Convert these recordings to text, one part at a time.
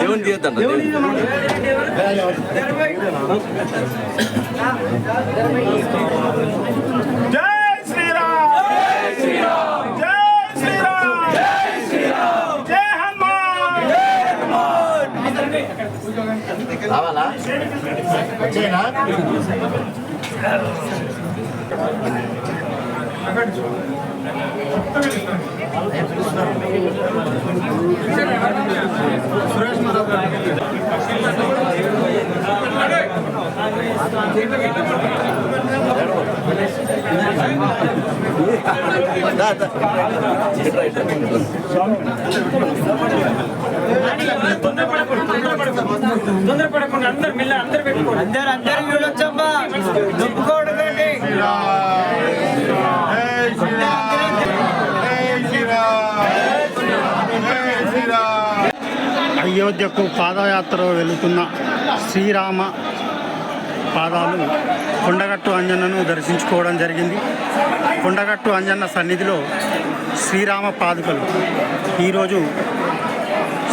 దేవుని తీయద్దంట జై శ్రీరామ్. జై శ్రీరామ్. జై శ్రీరామ్. జై శ్రీరామ్ తొందరపడకుండా అందరు మిల్ల అందరు పెట్టుకోండి. అందరు అందరు చూడొచ్చమ్మా దుప్పుకోవడండి అయోధ్యకు పాదయాత్ర వెళుతున్న శ్రీరామ పాదాలు కొండగట్టు అంజన్నను దర్శించుకోవడం జరిగింది. కొండగట్టు అంజన్న సన్నిధిలో శ్రీరామ పాదుకలు. ఈరోజు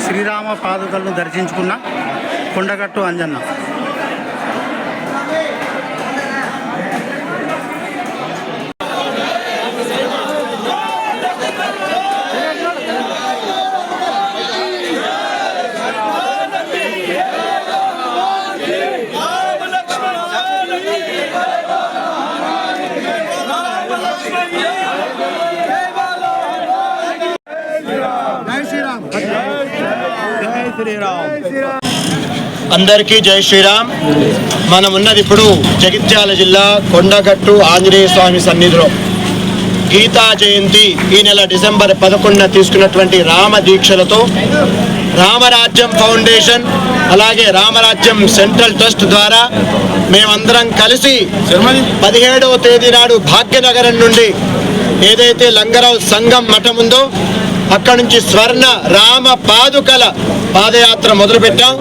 శ్రీరామ పాదుకలను దర్శించుకున్న కొండగట్టు అంజన్న అందరికీ జై శ్రీరామ్. మనం ఉన్నది ఇప్పుడు జగిత్యాల జిల్లా కొండగట్టు ఆంజనేయ స్వామి సన్నిధిలో. గీతా జయంతి ఈ నెల డిసెంబర్ పదకొండున తీసుకున్నటువంటి రామ దీక్షలతో రామరాజ్యం ఫౌండేషన్ అలాగే రామరాజ్యం సెంట్రల్ ట్రస్ట్ ద్వారా మేమందరం కలిసి పదిహేడవ తేదీ నాడు భాగ్యనగరం నుండి ఏదైతే లంగరావు సంఘం మఠం ఉందో అక్కడి నుంచి స్వర్ణ రామ పాదుకల పాదయాత్ర మొదలుపెట్టాం.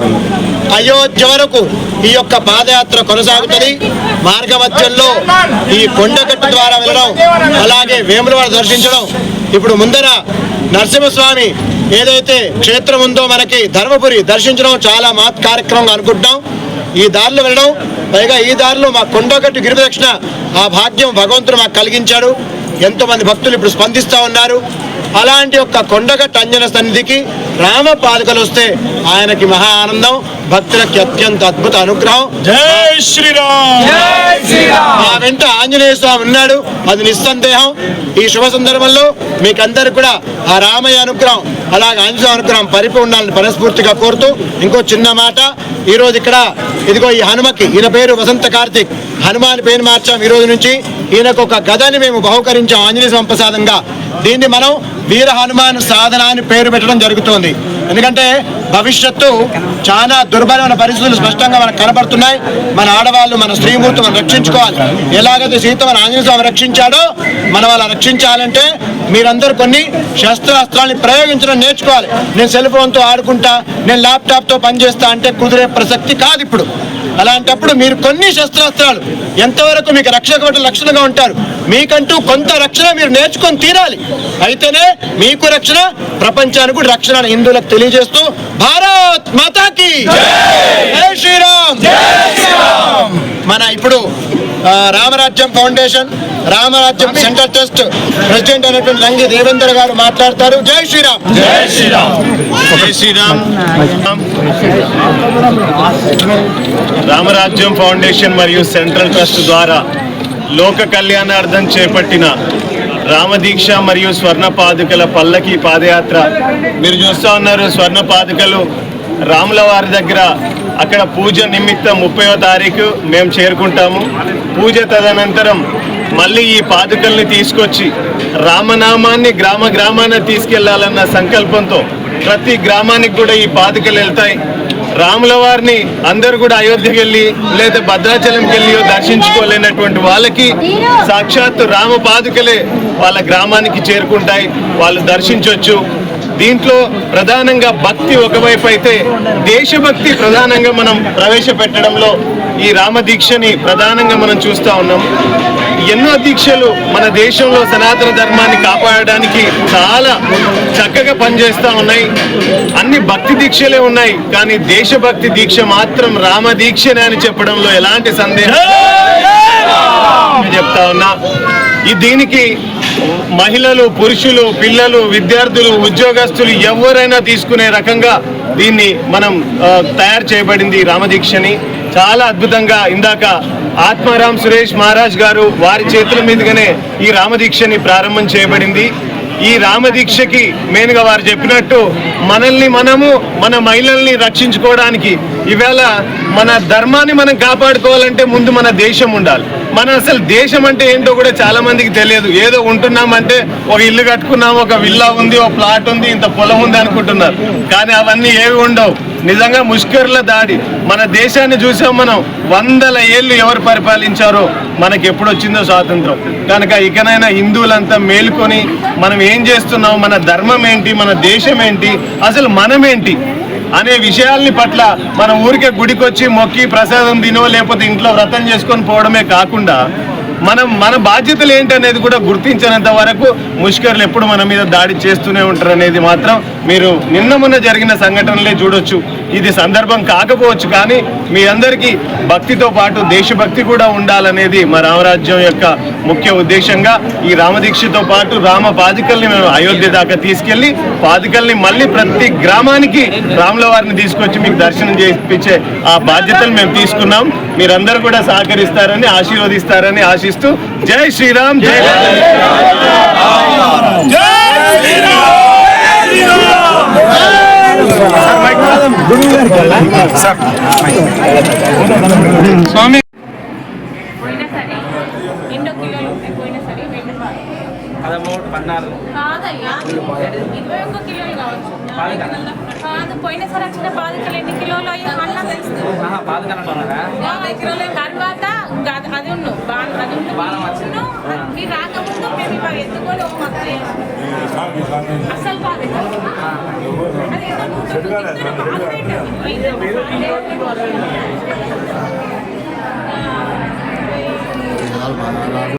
అయోధ్య వరకు ఈ యొక్క పాదయాత్ర కొనసాగుతుంది. మార్గమధ్యంలో ఈ కొండగట్టు ద్వారా వెళ్ళడం అలాగే వేములవాడ దర్శించడం. ఇప్పుడు ముందర నరసింహస్వామి ఏదైతే క్షేత్రం ఉందో మనకి ధర్మపురి దర్శించడం చాలా మహత్ కార్యక్రమం అనుకుంటున్నాం. ఈ దారిలో వెళ్ళడం పైగా ఈ దారిలో మా కొండగట్టు గిరిప్రదక్షిణ ఆ భాగ్యం భగవంతుడు మాకు కలిగించాడు. ఎంతోమంది భక్తులు ఇప్పుడు స్పందిస్తూ ఉన్నారు. అలాంటి యొక్క కొండగట్టు అంజన సన్నిధికి రామ పాదుకలు వస్తే ఆయనకి మహా ఆనందం భక్తులకి అత్యంత అద్భుత అనుగ్రహం. జై శ్రీరామ్! మా వెంట ఆంజనేయ స్వామి ఉన్నాడు. అది నిస్సందేహం. ఈ శుభ సందర్భంలో మీకందరికి కూడా ఆ రామయ్య అనుగ్రహం అలాగే ఆంజనేయ అనుగ్రహం పరిపూర్ణ ఉండాలని మనస్ఫూర్తిగా కోరుతూ ఇంకో చిన్న మాట. ఈ రోజు ఇక్కడ ఇదిగో ఈ హనుమకి ఈయన పేరు వసంత కార్తిక్. హనుమాన్ పేరు మార్చాం ఈ రోజు నుంచి. ఈయనకు ఒక గదని మేము బహుకరించాం ఆంజనేయ స్వామి ప్రసాదంగా. దీన్ని మనం వీర హనుమాన్ సాధన అని పేరు పెట్టడం జరుగుతోంది. ఎందుకంటే భవిష్యత్తు చాలా దుర్బలమైన పరిస్థితులు స్పష్టంగా మనకు కనబడుతున్నాయి. మన ఆడవాళ్ళు మన స్త్రీమూర్తి మనం రక్షించుకోవాలి. ఎలాగైతే సీత మన ఆంజనేయ స్వామి రక్షించాడో మనం అలా రక్షించాలంటే మీరందరూ కొన్ని శస్త్రాస్త్రాన్ని ప్రయోగించడం నేర్చుకోవాలి. నేను సెల్ ఫోన్తో ఆడుకుంటా నేను ల్యాప్టాప్తో పనిచేస్తా అంటే కుదిరే ప్రసక్తి కాదు ఇప్పుడు. అలాంటప్పుడు మీరు కొన్ని శస్త్రాస్త్రాలు ఎంతవరకు మీకు రక్షణ కాబట్టి రక్షణగా ఉంటారు మీకంటూ కొంత రక్షణ మీరు నేర్చుకొని తీరాలి. అయితేనే మీకు రక్షణ ప్రపంచానికి కూడా రక్షణ అని హిందువులకు తెలియజేస్తూ భారత్ మాతాకి జై! శ్రీరామ్! మన ఇప్పుడు రామరాజ్యం ఫౌండేషన్ రామరాజ్యం సెంట్రల్ ట్రస్ట్ ప్రెసిడెంట్ అయినటువంటి రంగి దేవేందర్ గారు మాట్లాడతారు. జై శ్రీరామ్. జై శ్రీరామ్. జై శ్రీరామ్. రామరాజ్యం ఫౌండేషన్ మరియు సెంట్రల్ ట్రస్ట్ ద్వారా లోక కళ్యాణార్థం చేపట్టిన రామదీక్ష మరియు స్వర్ణ పాదుకల పల్లకి పాదయాత్ర. మీరు చూస్తూ ఉన్నారు స్వర్ణ పాదుకలు రాముల వారి దగ్గర అక్కడ పూజ నిమిత్తం ముప్పైవ తారీఖు మేము చేరుకుంటాము. పూజ తదనంతరం మళ్ళీ ఈ పాదుకల్ని తీసుకొచ్చి రామనామాన్ని గ్రామ గ్రామాన తీసుకెళ్ళాలన్న సంకల్పంతో ప్రతి గ్రామానికి కూడా ఈ పాదుకలు వెళ్తాయి. రాముల వారిని అందరూ కూడా అయోధ్యకి వెళ్ళి లేదా భద్రాచలంకి వెళ్ళి దర్శించుకోలేనటువంటి వాళ్ళకి సాక్షాత్తు రామ పాదుకలే వాళ్ళ గ్రామానికి చేరుకుంటాయి. వాళ్ళు దర్శించవచ్చు దీంట్లో ప్రధానంగా భక్తి ఒకవైపు అయితే దేశభక్తి ప్రధానంగా మనం ప్రవేశపెట్టడంలో ఈ రామదీక్షని ప్రధానంగా మనం చూస్తూ ఉన్నాం. ఎన్నో దీక్షలు మన దేశంలో సనాతన ధర్మాన్ని కాపాడడానికి చాలా చక్కగా పనిచేస్తూ ఉన్నాయి. అన్ని భక్తి దీక్షలే ఉన్నాయి. కానీ దేశభక్తి దీక్ష మాత్రం రామ దీక్షనే అని చెప్పడంలో ఎలాంటి సందేహం చెప్తా ఉన్నా ఈ దీనికి మహిళలు పురుషులు పిల్లలు విద్యార్థులు ఉద్యోగస్తులు ఎవరైనా తీసుకునే రకంగా దీన్ని మనం తయారు చేయబడింది రామదీక్షని చాలా అద్భుతంగా ఇందాక ఆత్మారాం సురేష్ మహారాజ్ గారు వారి చేతుల మీదుగానే ఈ రామదీక్షని ప్రారంభం చేయబడింది. ఈ రామదీక్షకి మెయిన్గా వారు చెప్పినట్టు మనల్ని మనము మన మహిళల్ని రక్షించుకోవడానికి ఇవాళ మన ధర్మాన్ని మనం కాపాడుకోవాలంటే ముందు మన దేశం ఉండాలి. మన అసలు దేశం అంటే ఏంటో కూడా చాలా మందికి తెలియదు. ఏదో ఉంటున్నామంటే ఒక ఇల్లు కట్టుకున్నాం ఒక విల్లా ఉంది ఒక ప్లాట్ ఉంది ఇంత పొలం ఉంది అనుకుంటున్నారు. కానీ అవన్నీ ఏవి ఉండవు. నిజంగా ముష్కర్ల దాడి. మన దేశాన్ని చూసాం మనం. వందల ఏళ్ళు ఎవరు పరిపాలించారో మనకి ఎప్పుడు వచ్చిందో స్వాతంత్రం. కనుక ఇకనైనా హిందువులంతా మేలుకొని మనం ఏం చేస్తున్నాం? మన ధర్మం ఏంటి? మన దేశం ఏంటి? అసలు మనమేంటి అనే విషయాల్ని పట్ల మన ఊరికే గుడికొచ్చి మొక్కి ప్రసాదం తినో లేకపోతే ఇంట్లో వ్రతం చేసుకొని పోవడమే కాకుండా మనం మన బాధ్యతలు ఏంటనేది కూడా గుర్తించినంత వరకు ముష్కర్లు ఎప్పుడు మన మీద దాడి చేస్తూనే ఉంటారు అనేది మాత్రం మీరు నిన్న మొన్న జరిగిన సంఘటనలే చూడొచ్చు. ఇది సందర్భం కాకపోవచ్చు కానీ మీ అందరికీ భక్తితో పాటు దేశభక్తి కూడా ఉండాలనేది మా రామరాజ్యం యొక్క ముఖ్య ఉద్దేశంగా. ఈ రామదీక్షతో పాటు రామ పాదికల్ని మేము అయోధ్య దాకా తీసుకెళ్ళి పాదికల్ని మళ్ళీ ప్రతి గ్రామానికి రాముల వారిని తీసుకొచ్చి మీకు దర్శనం చేయించే ఆ బాధ్యతలు మేము తీసుకున్నాం. మీరందరూ కూడా సహకరిస్తారని ఆశీర్వదిస్తారని ఆశిస్తూ జై శ్రీరామ్ జై జై శ్రీరామ్. పాలు పదమూడు పద్నాలుగు కాదయ్యా ఇరవై ఒక్క కిలోలు కావచ్చు. కాదు పోయినా సరే వచ్చిన బాధికలు ఎన్ని కిలోలు అయ్యా? బాధకరంగా ఉన్నారా యాభై కిలోలు తర్వాత ఇంకా అది- అది ఉన్ను బా- అది ఉన్ను బాణం వచ్చింది. ఉన్ను, మీరు రాకముందు మేము ఇవాళ ఎత్తుకొని ఒక మాకు అసలు బాధ అది ఏదో